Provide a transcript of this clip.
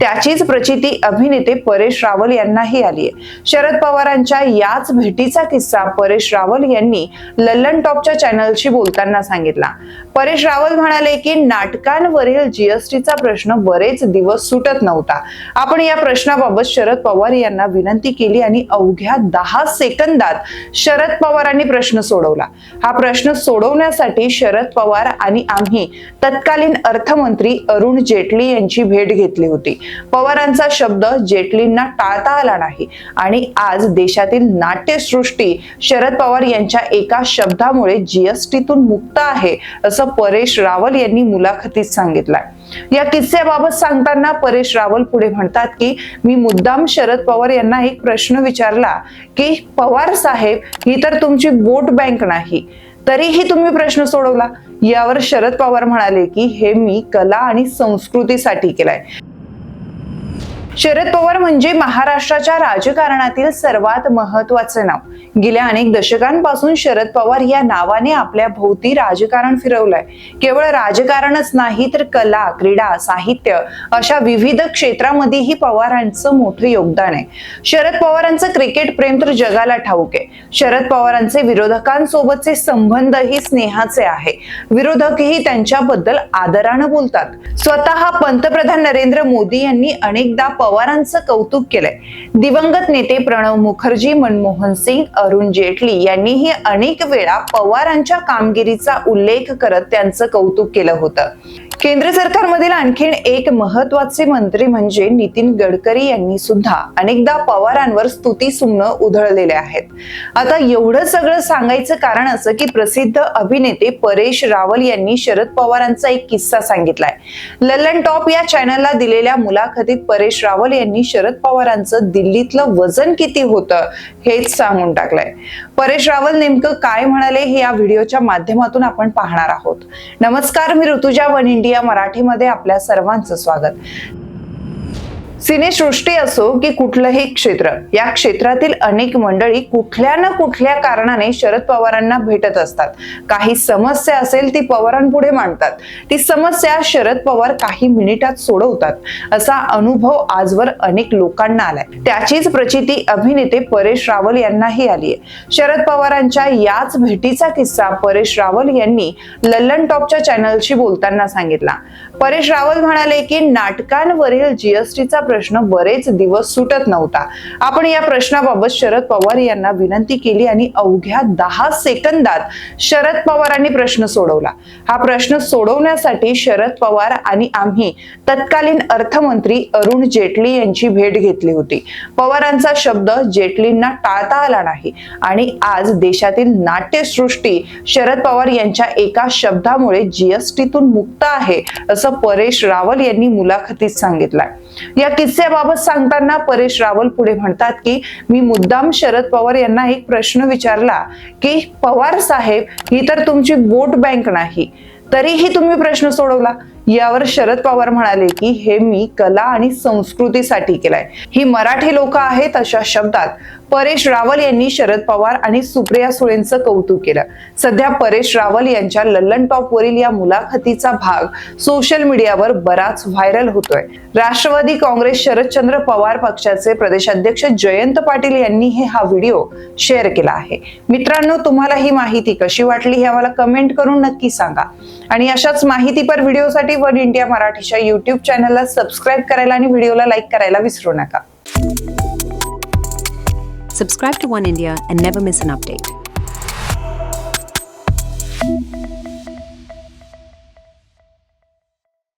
त्याचीच प्रचिती अभिनेते परेश रावल यांनाही आली आहे. शरद पवारांच्या याच भेटीचा किस्सा परेश रावल यांनी लल्लन टॉपच्या चॅनलशी बोलताना सांगितला. परेश रावल म्हणाले की नाटकांवरील जीएसटीचा प्रश्न बरेच दिवस सुटत नव्हता. आपण या प्रश्नाबाबत शरद पवार यांना विनंती केली आणि अवघ्या दहा सेकंदात शरद पवारांनी प्रश्न सोडवला. हा प्रश्न सोडवण्यासाठी शरद पवार आणि आम्ही तत्कालीन अर्थमंत्री अरुण जेटली यांची भेट घेतली होती. पवारांचा शब्द जेटलींना टाळता आला नाही. आणि आज देशातील नाट्यसृष्टी शरद पवार यांच्या एका शब्दामुळे जीएसटीतून मुक्त आहे असं परेश रावल यांनी मुलाखतीत सांगितलंय. या किस्स्याबाबत सांगताना परेश रावल पुढे म्हणतात की मी मुद्दाम शरद पवार यांना एक प्रश्न विचारला की पवार साहेब ही तर तुमची वोट बँक नाही. तरीही तुम्ही प्रश्न सोडवला. यावर शरद पवार म्हणाले की हे मी कला आणि संस्कृतीसाठी केलंय. शरद पवार म्हणजे महाराष्ट्राच्या राजकारणातील सर्वात महत्त्वाचे नाव. गेल्या अनेक दशकांपासून शरद पवार या नावाने आपल्या भोवती राजकारण फिरवलंय. केवळ राजकारणच नाही तर कला क्रीडा साहित्य अशा विविध क्षेत्रामध्येही पवारांचं मोठं योगदान आहे. शरद पवारांचं क्रिकेट प्रेम तर जगाला ठाऊक आहे. शरद पवारांचे विरोधकांसोबतचे संबंधही स्नेहाचे आहे. विरोधकही त्यांच्याबद्दल आदरानं बोलतात. स्वतः पंतप्रधान नरेंद्र मोदी यांनी अनेकदा पवारांचं कौतुक केलंय. दिवंगत नेते प्रणव मुखर्जी मनमोहन सिंग अरुण जेटली यांनीही अनेक वेळा पवारांच्या कामगिरीचा उल्लेख करत त्यांचं कौतुक केलं होतं. केंद्र सरकारमधील आणखीन एक महत्त्वाचे मंत्री म्हणजे नितीन गडकरी यांनी सुद्धा अनेकदा पवारांवर स्तुती सुमनं उधळलेले आहेत. आता एवढं सगळं सांगायचं कारण असं की प्रसिद्ध अभिनेते परेश रावल यांनी शरद पवारांचा एक किस्सा सांगितलाय. लल्लन टॉप या चॅनलला दिलेल्या मुलाखतीत परेश रावल यांनी शरद पवारांचं दिल्लीतलं वजन किती होतं हेच सांगून टाकलंय. परेश रावल नेमकं काय म्हणाले हे या व्हिडिओच्या माध्यमातून आपण पाहणार आहोत. नमस्कार मी ऋतुजा वन इंडिया. मराठीमध्ये आपल्या सर्वांचं स्वागत. सिनेसृष्टी असो की कुठलंही क्षेत्र या क्षेत्रातील अनेक मंडळी कुठल्या ना कुठल्या कारणाने शरद पवारांना भेटत असतात. काही समस्या असेल ती पवारांपुढे मांडतात. ती समस्या शरद पवार काही मिनिटात सोडवतात. असा अनुभव आजवर अनेक लोकांना आलाय. त्याचीच प्रचिती अभिनेते परेश रावल यांनाही आली आहे शरद पवारांच्या याच भेटीचा किस्सा परेश रावल यांनी लल्लन टॉपच्या चॅनलशी बोलताना सांगितला. परेश रावल म्हणाले की नाटकांवरील जीएसटीचा प्रश्न बरेच दिवस सुटत नव्हता. आपण या प्रश्नाबाबत शरद पवार यांना विनंती केली आणि अवघ्या दहा सेकंदात शरद पवारांनी प्रश्न सोडवला. हा प्रश्न सोडवण्यासाठी शरद पवार आणि आम्ही तत्कालीन अर्थमंत्री अरुण जेटली यांची भेट घेतली होती. पवारांचा शब्द जेटलींना टाळता आला नाही आणि आज देशातील नाट्यसृष्टी शरद पवार यांच्या एका शब्दामुळे जीएसटीतून मुक्त आहे असं परेश रावल यांनी मुलाखतीत सांगितलंय. या किस्स्याबाबत सांगताना परेश रावल पुढे म्हणतात की मी मुद्दाम शरद पवार यांना एक प्रश्न विचारला की पवार साहेब ही तर तुमची वोट बँक नाही. तरीही तुम्ही प्रश्न सोडवला. यावर शरद पवार म्हणाले की हे मी कला आणि संस्कृतीसाठी केलंय. ही मराठी लोक आहेत अशा शब्दात परेश रावल यांनी शरद पवार आणि सुप्रिया सुळेंचं कौतुक केलं. सध्या परेश रावल यांच्या लल्लन टॉप वरील या मुलाखतीचा भाग सोशल मीडियावर बराच व्हायरल होतोय. राष्ट्रवादी काँग्रेस शरदचंद्र पवार पक्षाचे प्रदेशाध्यक्ष जयंत पाटील यांनी हे हा व्हिडिओ शेअर केला आहे. मित्रांनो तुम्हाला ही माहिती कशी वाटली हे आम्हाला कमेंट करून नक्की सांगा. आणि अशाच माहितीपर व्हिडिओसाठी वन इंडिया मराठीच्या युट्यूब चॅनलला सबस्क्राईब करायला आणि व्हिडिओला लाईक करायला विसरू नका. Subscribe to One India and never miss an update